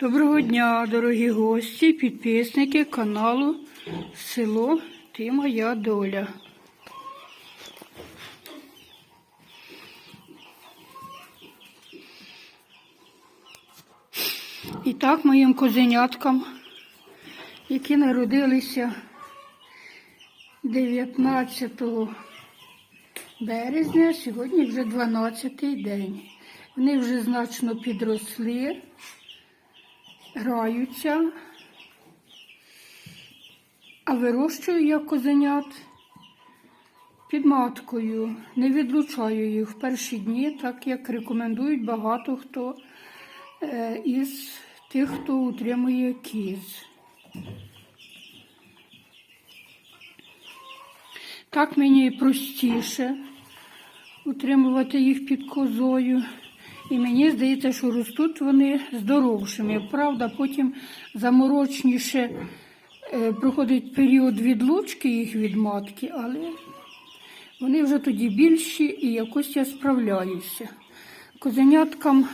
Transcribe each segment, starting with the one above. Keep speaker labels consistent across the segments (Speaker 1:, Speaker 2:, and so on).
Speaker 1: Доброго дня, дорогі гості, підписники каналу Село Ти Моя Доля. І так моїм козеняткам, які народилися 19 березня, сьогодні вже 12 день. Вони вже значно підросли граються, а вирощую я козенят під маткою, не відлучаю їх в перші дні, так як рекомендують багато хто е, із тих, хто утримує кіз. Так мені простіше утримувати їх під козою. І мені здається, що ростуть вони здоровшими. Правда, потім заморочніше е, проходить період відлучки їх від матки, але вони вже тоді більші і якось я справляюся. Козеняткам,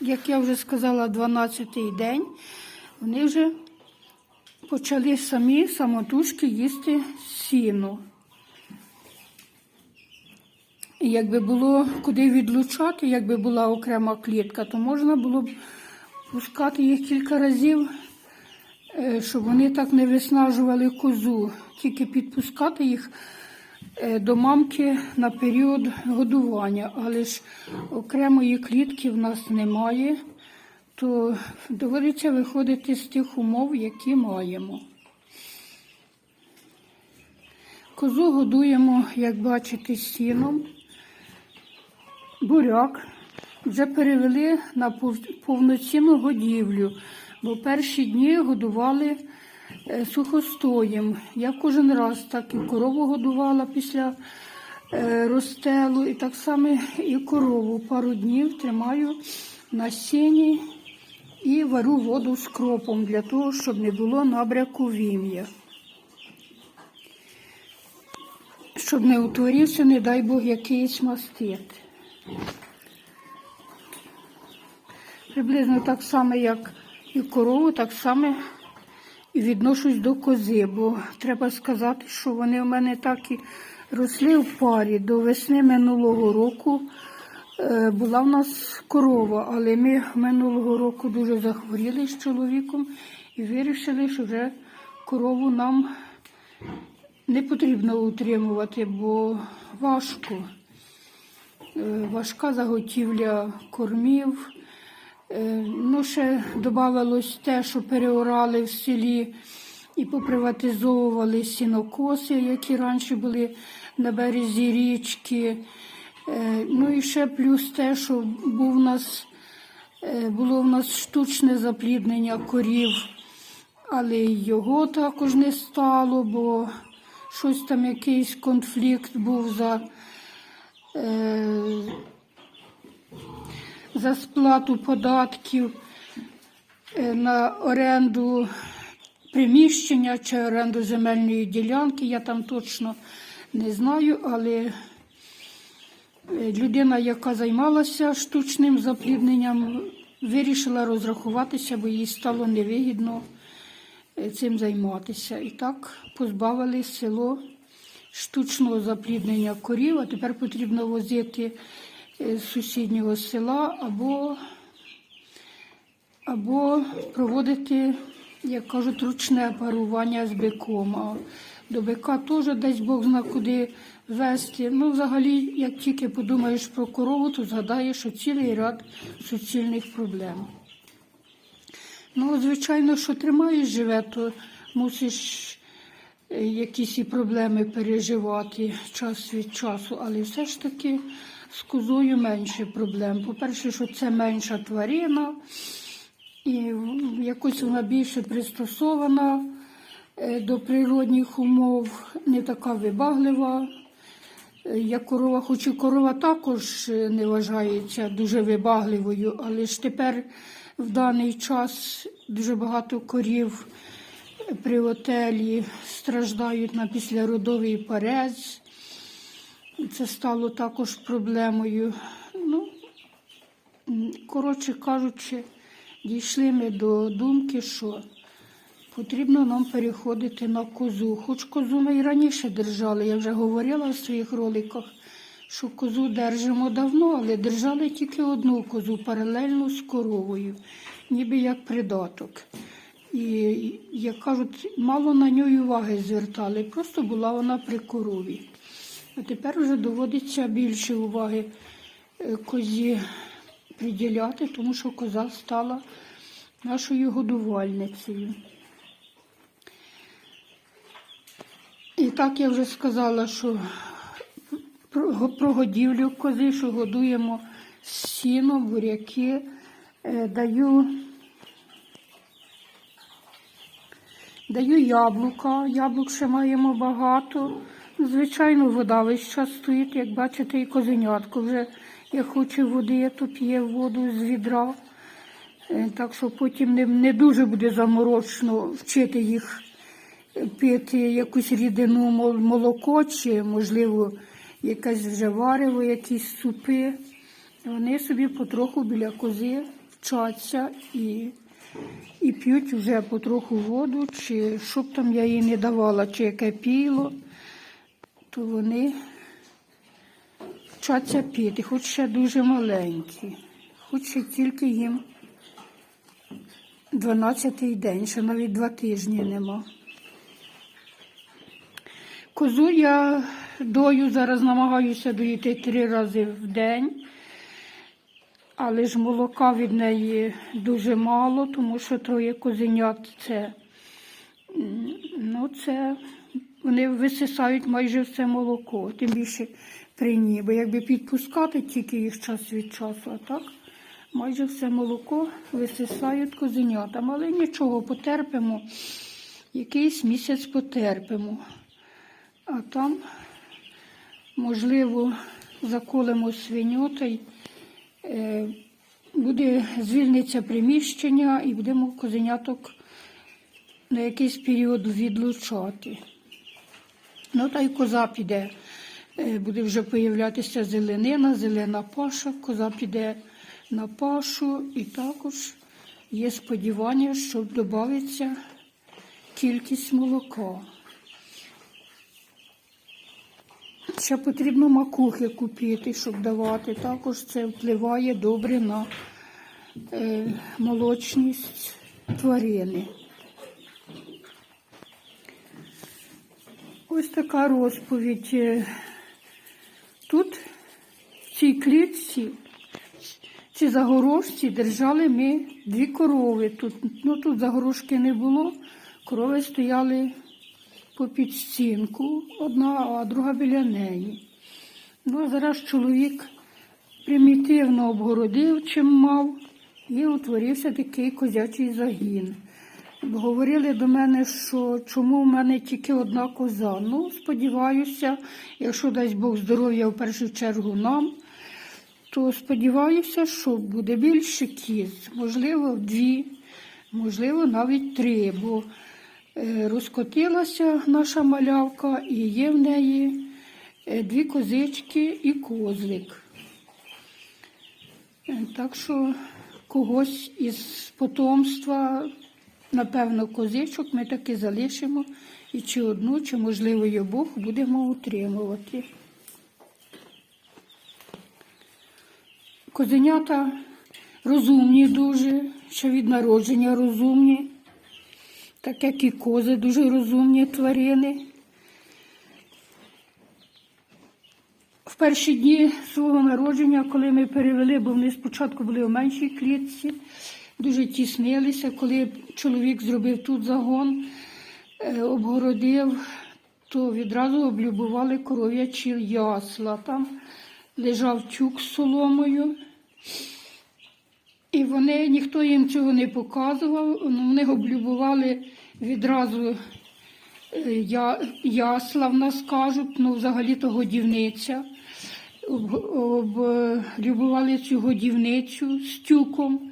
Speaker 1: як я вже сказала, 12-й день, вони вже почали самі самотужки їсти сіно. Якби було куди відлучати, якби була окрема клітка, то можна було б пускати їх кілька разів, е, щоб вони так не виснажували козу, тільки підпускати їх е, до мамки на період годування. Але ж окремої клітки в нас немає, то доводиться виходити з тих умов, які маємо. Козу годуємо, як бачите, сіном буряк вже перевели на повноцінну годівлю, бо перші дні годували е, сухостоєм. Я кожен раз так і корову годувала після е, розстелу, і так само і корову пару днів тримаю на сіні і варю воду з кропом для того, щоб не було набряку вім'я. Щоб не утворився, не дай Бог, якийсь мастит. Приблизно так само, як і корову, так само і відношусь до кози, бо треба сказати, що вони у мене так і росли в парі. До весни минулого року е, була в нас корова, але ми минулого року дуже захворіли з чоловіком і вирішили, що вже корову нам не потрібно утримувати, бо важко. Е, важка заготівля кормів. Е, Ну, ще додавалось те, що переорали в селі і поприватизовували сінокоси, які раніше були на березі річки. Е, Ну і ще плюс те, що був нас, було в нас штучне запліднення корів, але його також не стало, бо щось там якийсь конфлікт був за. Е, за сплату податків е, на оренду приміщення чи оренду земельної ділянки. Я там точно не знаю, але е, людина, яка займалася штучним заплідненням, вирішила розрахуватися, бо їй стало невигідно цим займатися. І так позбавили село штучного запліднення корів, а тепер потрібно возити е, з сусіднього села або, або проводити, як кажуть, ручне парування з биком. А до бика теж десь Бог зна куди вести. Ну, взагалі, як тільки подумаєш про корову, то згадаєш що цілий ряд суцільних проблем. Ну, звичайно, що тримаєш живе, то мусиш якісь і проблеми переживати час від часу, але все ж таки з козою менше проблем. По-перше, що це менша тварина, і якось вона більше пристосована е, до природних умов, не така вибаглива. Е, Як корова, хоч і корова також е, не вважається дуже вибагливою, але ж тепер в даний час дуже багато корів при отелі страждають на післяродовий парез. Це стало також проблемою. Ну, коротше кажучи, дійшли ми до думки, що потрібно нам переходити на козу. Хоч козу ми і раніше держали, я вже говорила в своїх роликах, що козу держимо давно, але держали тільки одну козу паралельно з коровою, ніби як придаток. І, як кажуть, мало на нього уваги звертали, просто була вона при корові. А тепер вже доводиться більше уваги е, козі приділяти, тому що коза стала нашою годувальницею. І так я вже сказала, що про, годівлю кози, що годуємо сіном, буряки, е, даю, даю яблука, яблук ще маємо багато. Звичайно, вода весь час стоїть, як бачите, і козенятко вже як хоче води, то п'є воду з відра. Е, Так що потім не, не дуже буде заморочно вчити їх пити якусь рідину молоко чи, можливо, якесь вже варево, якісь супи. Вони собі потроху біля кози вчаться і, і п'ють вже потроху воду, чи що б там я їй не давала, чи яке піло, то вони вчаться пити, хоч ще дуже маленькі, хоч ще тільки їм 12-й день, ще навіть два тижні нема. Козу я дою зараз намагаюся доїти три рази в день, але ж молока від неї дуже мало, тому що троє козенят це, ну, це вони висисають майже все молоко, тим більше при ній. Бо якби підпускати тільки їх час від часу, а так майже все молоко висисають козенятам. Але нічого, потерпимо, якийсь місяць потерпимо. А там, можливо, заколемо свиню та й е, буде звільниться приміщення і будемо козеняток на якийсь період відлучати. Ну, та й коза піде, е, буде вже появлятися зеленина, зелена паша, коза піде на пашу і також є сподівання, що додається кількість молока. Ще потрібно макухи купити, щоб давати. Також це впливає добре на е, молочність тварини. Ось така розповідь. Е, Тут, в цій клітці, ці загорожці держали ми дві корови. Тут, ну, тут загорожки не було, корови стояли по підстінку, одна, а друга біля неї. Ну, а зараз чоловік примітивно обгородив, чим мав, і утворився такий козячий загін. Говорили до мене, що чому в мене тільки одна коза. Ну, сподіваюся, якщо дасть Бог здоров'я в першу чергу нам, то сподіваюся, що буде більше кіз, можливо, дві, можливо, навіть три, бо розкотилася наша малявка і є в неї е, дві козички і козлик. Е, Так що когось із потомства, напевно, козичок ми таки залишимо і чи одну, чи, можливо, й обох будемо утримувати. Козенята розумні дуже, ще від народження розумні, так як і кози дуже розумні тварини. В перші дні свого народження, коли ми перевели, бо вони спочатку були у меншій клітці, дуже тіснилися, коли чоловік зробив тут загон, е, обгородив, то відразу облюбували коров'ячі ясла. Там лежав тюк з соломою. І вони, ніхто їм цього не показував, ну, вони облюбували відразу е, я, ясла в нас кажуть, ну взагалі-то годівниця. Облюбували цю годівницю з тюком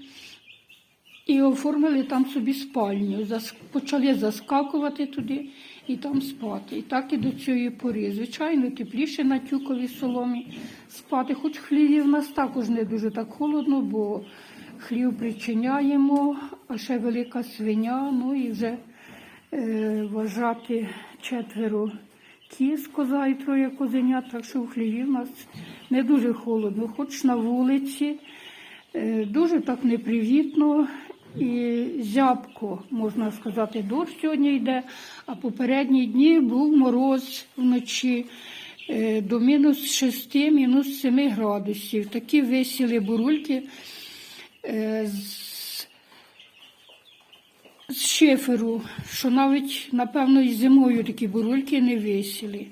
Speaker 1: і оформили там собі спальню. Почали заскакувати туди і там спати. І так і до цієї пори. Звичайно, тепліше на тюковій соломі спати. Хоч в хліві нас також не дуже так холодно, бо хлів причиняємо, а ще велика свиня, ну і вже е, вважати четверо кіз, коза і троє козенят, так що в хліві в нас не дуже холодно, хоч на вулиці, е, дуже так непривітно. І зябко, можна сказати, дощ сьогодні йде, а попередні дні був мороз вночі е, до мінус 6, мінус 7 градусів. Такі висіли бурульки з з шиферу, що навіть, напевно, і зимою такі бурульки не висіли.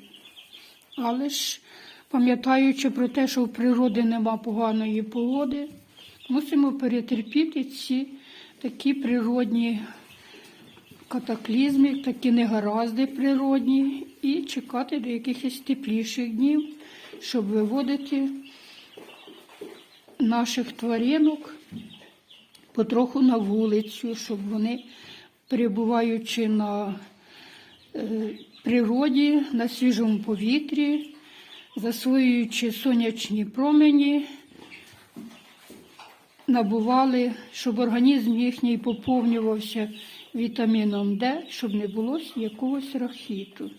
Speaker 1: Але ж, пам'ятаючи про те, що в природі нема поганої погоди, мусимо перетерпіти ці такі природні катаклізми, такі негаразди природні, і чекати до якихось тепліших днів, щоб виводити наших тваринок потроху на вулицю, щоб вони, перебуваючи на е, природі, на свіжому повітрі, засвоюючи сонячні промені, набували, щоб організм їхній поповнювався вітаміном Д, щоб не було якогось рахіту.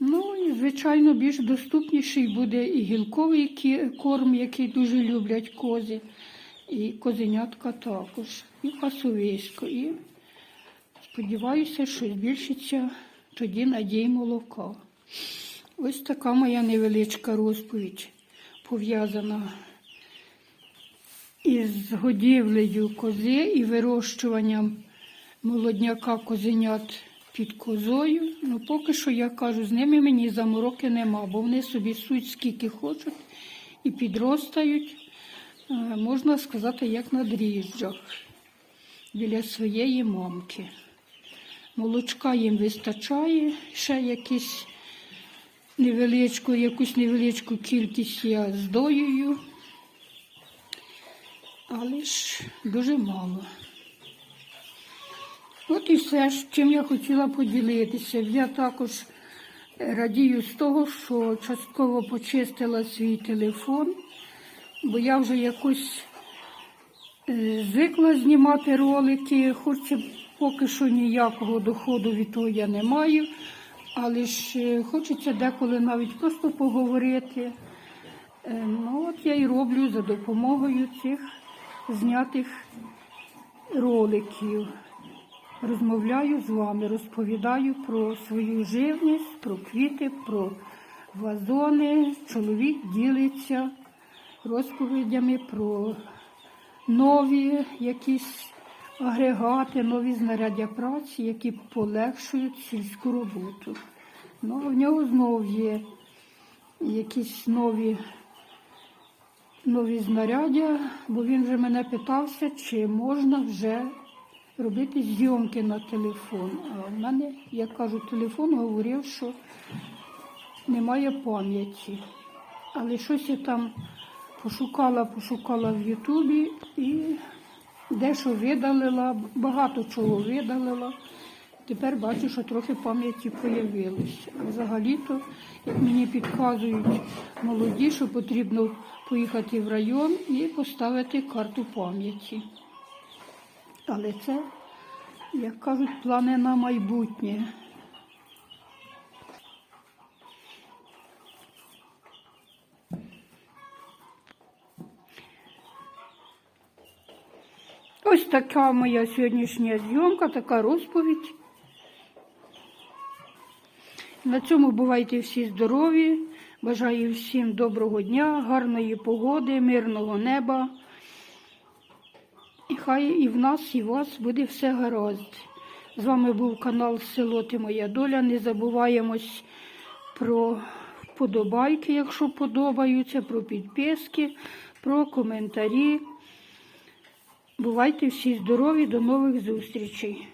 Speaker 1: Ну і, звичайно, більш доступніший буде і гілковий корм, який дуже люблять кози, і козенятка також, і пасовисько. І сподіваюся, що збільшиться тоді надій молока. Ось така моя невеличка розповідь пов'язана із годівлею кози і вирощуванням молодняка козенят під козою. Ну, поки що я кажу, з ними мені замороки нема, бо вони собі суть скільки хочуть і підростають, можна сказати, як на дріжджах біля своєї мамки. Молочка їм вистачає, ще якісь невеличку, якусь невеличку кількість я здоюю, але ж дуже мало. От і все, ж, чим я хотіла поділитися. Я також радію з того, що частково почистила свій телефон, бо я вже якось е, звикла знімати ролики, хоч поки що ніякого доходу від того я не маю, але ж е, хочеться деколи навіть просто поговорити. Е, Ну, от я і роблю за допомогою цих знятих роликів. Розмовляю з вами, розповідаю про свою живність, про квіти, про вазони. Чоловік ділиться розповідями про нові якісь агрегати, нові знаряддя праці, які полегшують сільську роботу. Ну, в нього знову є якісь нові нові знаряддя, бо він вже мене питався, чи можна вже робити зйомки на телефон. А в мене, як кажу, телефон говорив, що немає пам'яті. Але щось я там пошукала, пошукала в Ютубі і дещо видалила, багато чого видалила. Тепер бачу, що трохи пам'яті появилось. Взагалі-то, як мені підказують молоді, що потрібно поїхати в район і поставити карту пам'яті. Але це, як кажуть, плани на майбутнє. Ось така моя сьогоднішня зйомка, така розповідь. На цьому бувайте всі здорові. Бажаю всім доброго дня, гарної погоди, мирного неба. І хай і в нас, і в вас буде все гаразд. З вами був канал Село Ти Моя Доля. Не забуваємось про вподобайки, якщо подобаються, про підписки, про коментарі. Бувайте всі здорові, до нових зустрічей.